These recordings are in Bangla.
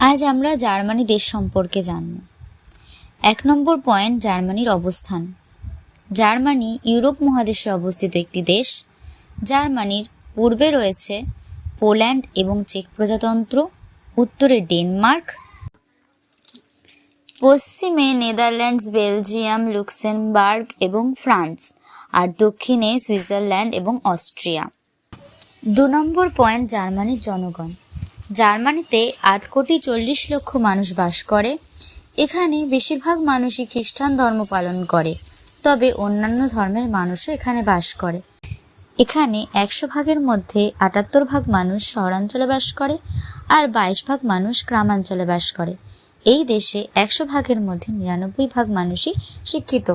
আজ আমরা জার্মানি দেশ সম্পর্কে জানব। এক নম্বর পয়েন্ট জার্মানির অবস্থান। জার্মানি ইউরোপ মহাদেশে অবস্থিত একটি দেশ। জার্মানির পূর্বে রয়েছে পোল্যান্ড এবং চেক প্রজাতন্ত্র, উত্তরে ডেনমার্ক, পশ্চিমে নেদারল্যান্ডস, বেলজিয়াম, লুক্সেমবার্গ এবং ফ্রান্স, আর দক্ষিণে সুইজারল্যান্ড এবং অস্ট্রিয়া। দু নম্বর পয়েন্ট জার্মানির জনগণ। জার্মানিতে আট কোটি চল্লিশ লক্ষ মানুষ বাস করে। এখানে বেশিরভাগ মানুষই খ্রিস্টান ধর্ম পালন করে, তবে অন্যান্য ধর্মের মানুষও এখানে বাস করে। এখানে একশো ভাগের মধ্যে আটাত্তর ভাগ মানুষ শহরাঞ্চলে বাস করে আর বাইশ ভাগ মানুষ গ্রামাঞ্চলে বাস করে। এই দেশে একশো ভাগের মধ্যে নিরানব্বই ভাগ মানুষই শিক্ষিত।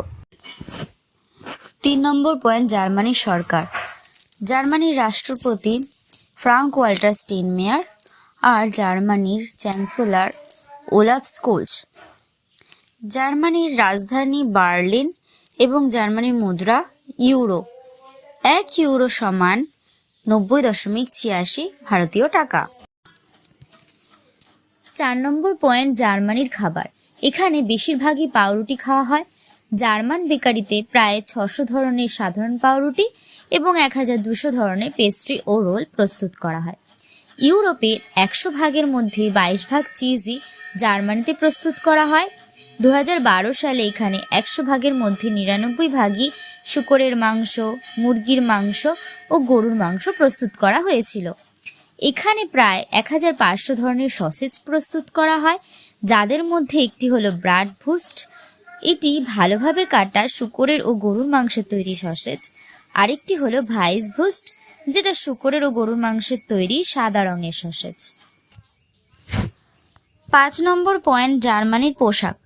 তিন নম্বর পয়েন্ট, জার্মানির সরকার। জার্মানির রাষ্ট্রপতি ফ্রাঙ্ক ওয়াল্টার স্টিনমেয়ার আর জার্মানির চ্যান্সেলর ওলাফ স্কোলস জার্মানির রাজধানী বার্লিন এবং জার্মানির মুদ্রা ইউরো। এক ইউরো সমান নব্বই দশমিক ছিয়াশি ভারতীয় টাকা। চার নম্বর পয়েন্ট, জার্মানির খাবার। এখানে বেশিরভাগই পাউরুটি খাওয়া হয়। জার্মান বেকারিতে প্রায় ছশো ধরনের সাধারণ পাউরুটি এবং এক হাজার দুশো ধরনের পেস্ট্রি ও রোল প্রস্তুত করা হয়। ইউরোপের একশো ভাগের মধ্যে বাইশ ভাগ চিজই জার্মানিতে প্রস্তুত করা হয়। দু হাজার বারো সালে এখানে একশো ভাগের মধ্যে নিরানব্বই ভাগই শুকরের মাংস, মুরগির মাংস ও গরুর মাংস প্রস্তুত করা হয়েছিল। এখানে প্রায় এক হাজার পাঁচশো ধরনের সসেজ প্রস্তুত করা হয়, যাদের মধ্যে একটি হলো ব্রাড ভুস্ট এটি ভালোভাবে কাটা শুকরের ও গরুর মাংসের তৈরি সসেজ। আরেকটি হলো ভাইস ভুস্ট যেটা শুকরের ও গরুর মাংসের তৈরি সাদা রঙের সসেজ। পাঁচ নম্বর পয়েন্ট, জার্মানির পোশাক।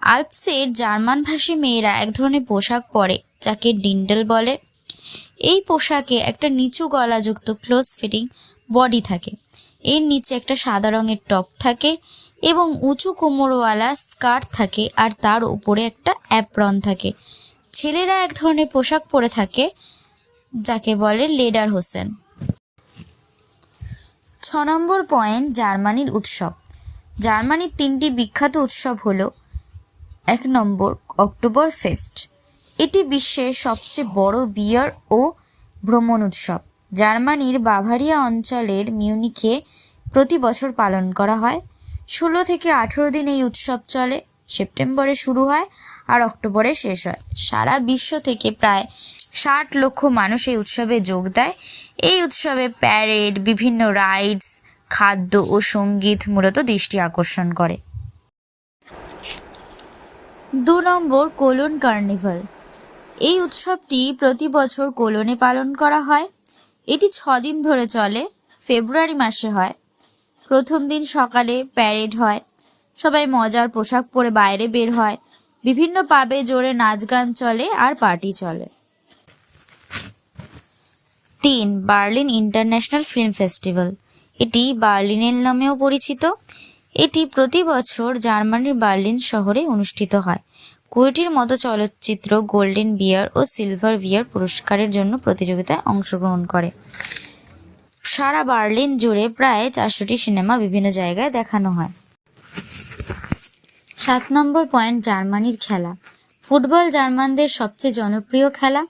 আলপসের জার্মান ভাষী মেয়েরা এক ধরনের পোশাক পরে, যাকে ডিন্ডেল বলে। এই পোশাকে একটা নিচু গলাযুক্ত ক্লোজ ফিটিং বডি থাকে। এর নিচে একটা সাদা রঙের টপ থাকে এবং উঁচু কোমরওয়ালা স্কার্ট থাকে আর তার উপরে একটা অ্যাপ্রন থাকে। ছেলেরা এক ধরনের পোশাক পরে থাকে যাকে বলে লেডার হোসেন। ছ নম্বর পয়েন্ট, জার্মানির উৎসব। জার্মানির তিনটি বিখ্যাত উৎসব হলো এক নম্বর অক্টোবর ফেস্ট এটি বিশ্বের সবচেয়ে বড় বিয়ার ও ভ্রমণ উৎসব। জার্মানির বাভারিয়া অঞ্চলের মিউনিখে প্রতি বছর পালন করা হয়। ষোলো থেকে আঠেরো দিন এই উৎসব চলে, সেপ্টেম্বরে শুরু হয় আর অক্টোবরে শেষ হয়। সারা বিশ্ব থেকে প্রায় ষাট লক্ষ মানুষ এই উৎসবে যোগ দেয়। এই উৎসবে প্যারেড বিভিন্ন রাইডস খাদ্য ও সংগীত মূলত দৃষ্টি আকর্ষণ করে। দু নম্বর কোলন কার্নিভাল। এই উৎসবটি প্রতি বছর কোলনে পালন করা হয়। এটি দিন ধরে চলে, ফেব্রুয়ারি মাসে হয়। প্রথম দিন সকালে প্যারেড হয়। সবাই মজার পোশাক পরে বাইরে বের হয়। বিভিন্ন পাবে জোরে নাচ গান চলে আর পার্টি চলে। তিন, বার্লিন ইন্টারন্যাশনাল ফিল্ম ফেস্টিভ্যাল। এটি বার্লিনের নামেও পরিচিত। এটি প্রতি বছর জার্মানির বার্লিন শহরে অনুষ্ঠিত হয়। কুড়িটির মতো চলচ্চিত্র গোল্ডেন বিয়ার ও সিলভার বিয়ার পুরস্কারের জন্য প্রতিযোগিতায় অংশগ্রহণ করে। সারা বার্লিন জুড়ে প্রায় চারশোটি সিনেমা বিভিন্ন জায়গায় দেখানো হয়। সাত নম্বর পয়েন্ট জার্মানির খেলা। ফুটবল জার্মানদের সবচেয়ে জনপ্রিয় খেলা।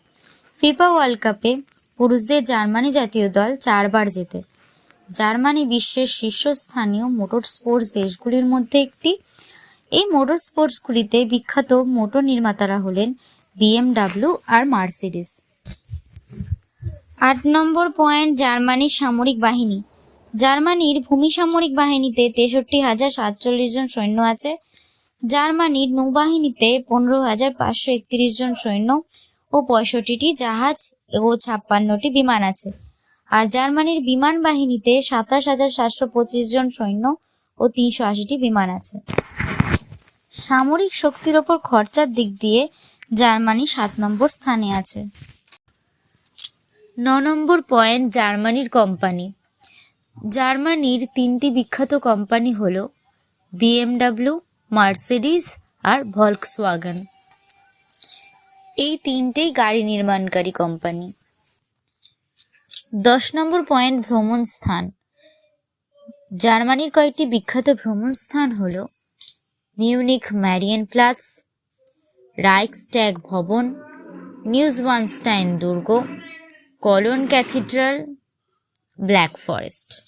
ফিফা ওয়ার্ল্ড কাপে পুরুষদের জার্মানি জাতীয় দল চারবার জেতে। জার্মানি বিশ্বের শীর্ষস্থানীয় মোটর স্পোর্টস দেশগুলির মধ্যে একটি। এই মোটর স্পোর্টসগুলিতে বিখ্যাত মোটর নির্মাতারা হলেন বিএমডাব্লিউ আর মার্সিডিস। আট নম্বর পয়েন্ট জার্মানির সামরিক বাহিনী। জার্মানির ভূমি সামরিক বাহিনীতে তেষট্টি হাজার সাতচল্লিশ জন সৈন্য আছে। জার্মানির নৌবাহিনীতে পনেরো হাজার পাঁচশো একত্রিশ জন সৈন্য ও পঁয়ষট্টিটি জাহাজ ও ছাপ্পান্নটি বিমান আছে। আর জার্মানির বিমান বাহিনীতে সাতাশ হাজার সাতশো পঁচিশ জন সৈন্য ও তিনশো আশিটি বিমান আছে। সামরিক শক্তির ওপর খরচার দিক দিয়ে জার্মানি সাত নম্বর স্থানে আছে। ন নম্বর পয়েন্ট জার্মানির কোম্পানি। জার্মানির তিনটি বিখ্যাত কোম্পানি হল বিএমডাব্লিউ মার্সিডিজ আর ভলক্সওয়াগন। এই তিনটেই গাড়ি নির্মাণকারী কোম্পানি। দশ নম্বর পয়েন্ট ভ্রমণ স্থান। জার্মানির কয়েকটি বিখ্যাত ভ্রমণ স্থান হল মিউনিক ম্যারিয়েন প্লাস, রাইক্সট্যাগ ভবন নিউজ নিউজওয়ানস্টাইন দুর্গ, কলন ক্যাথিড্রাল, ব্ল্যাক ফরেস্ট।